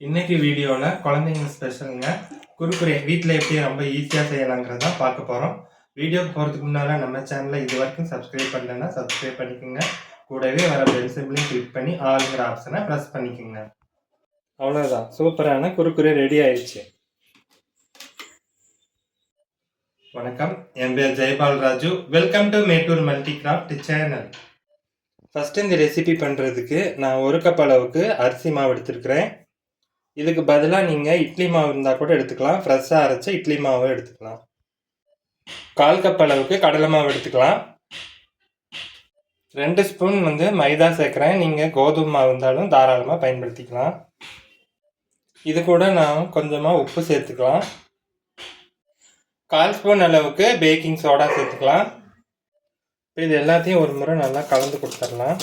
இன்னைக்கு வீடியோவில் குழந்தைங்க ஸ்பெஷலுங்க. குறுக்குறே வீட்டில் எப்படி ரொம்ப ஈஸியாக செய்யலாங்கிறத பார்க்க போகிறோம் வீடியோக்கு போகிறதுக்கு முன்னால் நம்ம சேனலை இது வரைக்கும் சப்ஸ்கிரைப் பண்ணலன்னா சப்ஸ்கிரைப் பண்ணிக்கோங்க. கூடவே வர பெல் சிம்பிளையும் கிளிக் பண்ணி ஆளுங்கிற ஆப்ஷனை ப்ரெஸ் பண்ணிக்கோங்க. அவ்வளோதான் சூப்பரான குறுக்குறே ரெடி ஆயிடுச்சு. வணக்கம். என் பேர் Jaipal Raju. Welcome to Mettur multi craft channel first இந்த ரெசிபி பண்ணுறதுக்கு நான் ஒரு கப் அளவுக்கு அரிசி மாவு எடுத்துருக்கிறேன். இதுக்கு பதிலாக நீங்கள் இட்லி மாவு இருந்தால் கூட எடுத்துக்கலாம். ஃப்ரெஷ்ஷாக அரைச்ச இட்லி மாவு எடுத்துக்கலாம். கால் கப் அளவுக்கு கடலை மாவு எடுத்துக்கலாம். ரெண்டு ஸ்பூன் வந்து மைதா சேர்க்குறேன். நீங்கள் கோதுமை மாவு இருந்தாலும் தாராளமாக பயன்படுத்திக்கலாம். இது கூட நான் கொஞ்சமாக உப்பு சேர்த்துக்கலாம். கால் ஸ்பூன் அளவுக்கு பேக்கிங் சோடா சேர்த்துக்கலாம். இது எல்லாத்தையும் ஒரு முறை நல்லா கலந்து கொடுத்துடலாம்.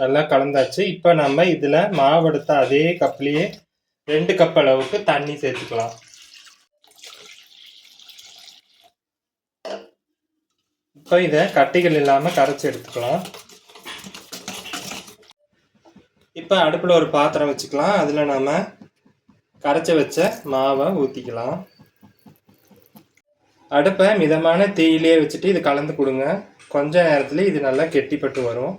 நல்லா கலந்தாச்சு. இப்போ நம்ம இதில் மாவு எடுத்த அதே கப்லேயே ரெண்டு கப் அளவுக்கு தண்ணி சேர்த்துக்கலாம். இப்போ இதை கட்டிகள் இல்லாமல் கரைச்சி எடுத்துக்கலாம். இப்போ அடுப்பில் ஒரு பாத்திரம் வச்சுக்கலாம். அதில் நம்ம கரைச்சி வச்ச மாவை ஊற்றிக்கலாம் அடுப்பை மிதமான தீயிலே வச்சுட்டு இது கலந்து கொடுங்க. கொஞ்ச நேரத்தில் இது நல்லா கெட்டிப்பட்டு வரும்.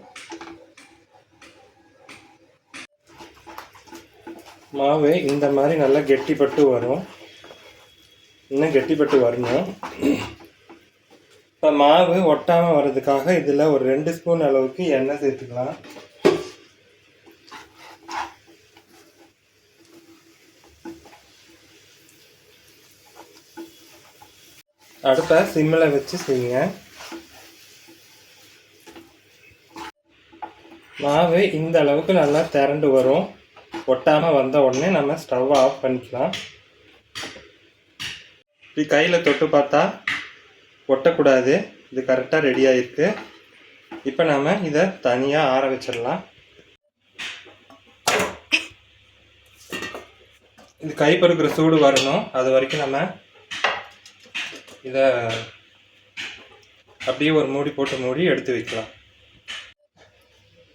மாவு இந்த மாதிரி நல்லா கெட்டிப்பட்டு வரும். இன்னும் கெட்டிப்பட்டு வரணும். இப்போ மாவு ஒட்டாமல் வர்றதுக்காக இதில் ஒரு ரெண்டு ஸ்பூன் அளவுக்கு எண்ணெய் சேர்த்துக்கலாம். அடுப்பை சிம்மில் வச்சு செய்யுங்க. மாவு இந்த அளவுக்கு நல்லா திரண்டு வரும். ஒட்டாமல் வந்த உடனே நம்ம ஸ்டவ்வை ஆஃப் பண்ணிக்கலாம். இப்படி கையில் தொட்டு பார்த்தா ஒட்டக்கூடாது. இது கரெக்டாக ரெடி ஆகிருக்கு இப்போ நாம் இதை தனியாக ஆற வச்சிடலாம். இது கை பொறுக்கிற சூடு வரணும். அது வரைக்கும் நம்ம இதை அப்படியே ஒரு மூடி போட்டு மூடி எடுத்து வைக்கலாம்.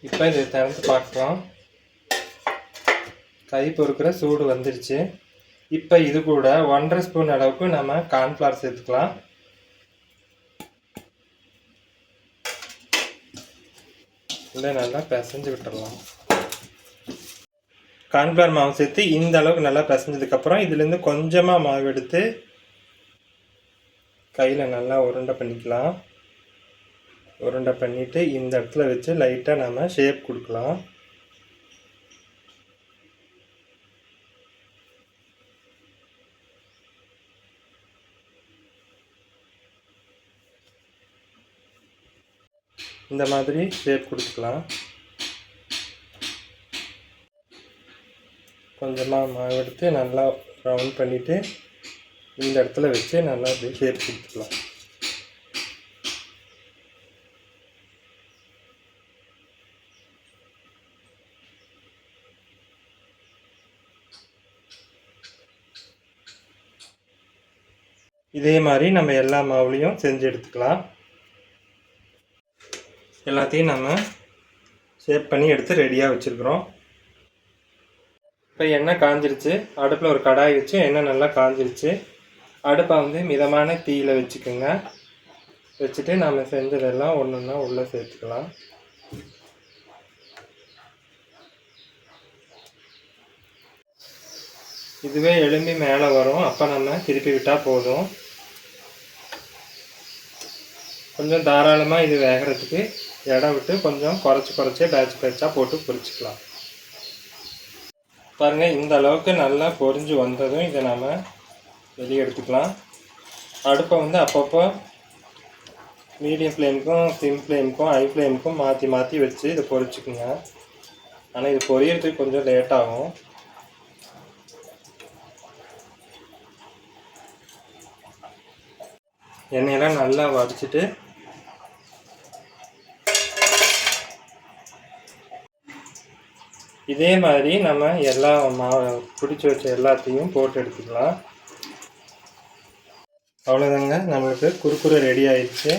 இப்போ இதை திறந்து பார்க்கலாம். கை பொறுக்கிற சூடு வந்துடுச்சு இப்போ இது கூட ஒன்றரை ஸ்பூன் அளவுக்கு நம்ம கார்ன்ஃப்ளவர் சேர்த்துக்கலாம். இல்லை நல்லா பிசைஞ்சு விட்டுடலாம் கார்ன்ஃப்ளவர் மாவு சேர்த்து இந்த அளவுக்கு நல்லா பிசைஞ்சதுக்கப்புறம் இதுலேருந்து கொஞ்சமாக மாவு எடுத்து கையில் நல்லா உருண்டை பண்ணிக்கலாம். உருண்டை பண்ணிவிட்டு இந்த இடத்துல வச்சு லைட்டாக நம்ம ஷேப் கொடுக்கலாம். இந்த மாதிரி ஷேப் கொடுத்துக்கலாம். கொஞ்சமாக மாவு எடுத்து நல்லா ரவுண்ட் பண்ணிவிட்டு இந்த இடத்துல வச்சு நல்லா அப்படியே ஷேப் கொடுத்துக்கலாம். இதே மாதிரி நம்ம எல்லா மாவுலேயும் செஞ்சு எடுத்துக்கலாம். எல்லாத்தையும் நம்ம ஷேப் பண்ணி எடுத்து ரெடியாக வச்சுருக்குறோம். இப்போ எண்ணெய் காஞ்சிருச்சு. அடுப்பில் ஒரு கடாய் வச்சு எண்ணெய் நல்லா காஞ்சிருச்சு. அடுப்பை வந்து மிதமான தீயில் வச்சுக்கோங்க. வச்சுட்டு நம்ம செஞ்சதெல்லாம் ஒன்று ஒன்றா உள்ளே சேர்த்துக்கலாம். இதுவே எலும்பி மேலே வரும். அப்போ நம்ம திருப்பி விட்டால் போதும். கொஞ்சம் தாராளமாக இது வேகிறதுக்கு இடம் விட்டு கொஞ்சம் குறைச்சி குறைச்சி பேட்ச் பேட்சாக போட்டு பொரிச்சிக்கலாம். பாருங்கள் இந்த அளவுக்கு நல்லா பொரிஞ்சு வந்ததும் இதை நாம் வெளியே எடுத்துக்கலாம். அடுப்பை வந்து அப்பப்போ மீடியம் ஃப்ளேமுக்கும் சிம் ஃப்ளேமுக்கும் ஹை ஃப்ளேமுக்கும் மாற்றி மாற்றி வச்சு இதை பொரிச்சுக்குங்க ஆனால் இது பொரியறதுக்கு கொஞ்சம் லேட் ஆகும். எண்ணெயெல்லாம் நல்லா வடிச்சிட்டு இதே மாதிரி நம்ம எல்லா மா பிடிச்சி வச்ச எல்லாத்தையும் போட்டு எடுத்துக்கலாம். அவ்வளோதாங்க நம்மளுக்கு குறுக்குறு ரெடி ஆயிடுச்சு.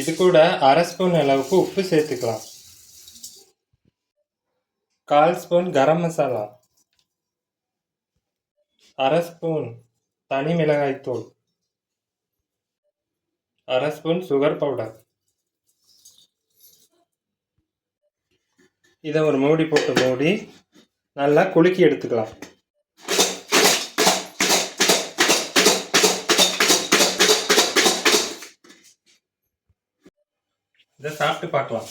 இது கூட அரை ஸ்பூன் அளவுக்கு உப்பு சேர்த்துக்கலாம். கால் ஸ்பூன் கரம் மசாலா. அரை ஸ்பூன் தனி மிளகாய்த்தூள். அரை ஸ்பூன் சுகர் பவுடர். இதை ஒரு மூடி போட்டு மூடி நல்லா குலுக்கி எடுத்துக்கலாம். இதை சாப்பிட்டு பார்க்கலாம்.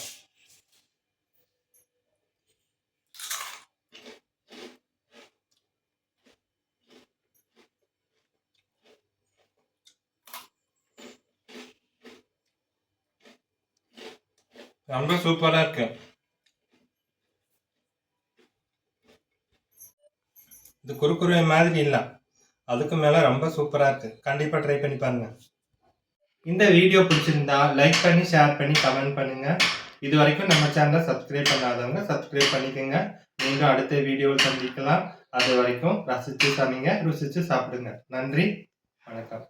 ரொம்ப சூப்பராக இருக்குது இது குறுக்குருவை மாதிரி இல்லை. அதுக்கு மேலே ரொம்ப சூப்பராக இருக்குது கண்டிப்பாக ட்ரை பண்ணி பாருங்கள் இந்த வீடியோ பிடிச்சிருந்தா லைக் பண்ணி ஷேர் பண்ணி கமெண்ட் பண்ணுங்கள் இது வரைக்கும் நம்ம சேனலை சப்ஸ்கிரைப் பண்ணாதவங்க சப்ஸ்கிரைப் பண்ணிக்கோங்க. மீண்டும் அடுத்த வீடியோவில் சந்திக்கலாம். அது வரைக்கும் ரசித்து சமைங்க. ருசித்து சாப்பிடுங்க. நன்றி. வணக்கம்.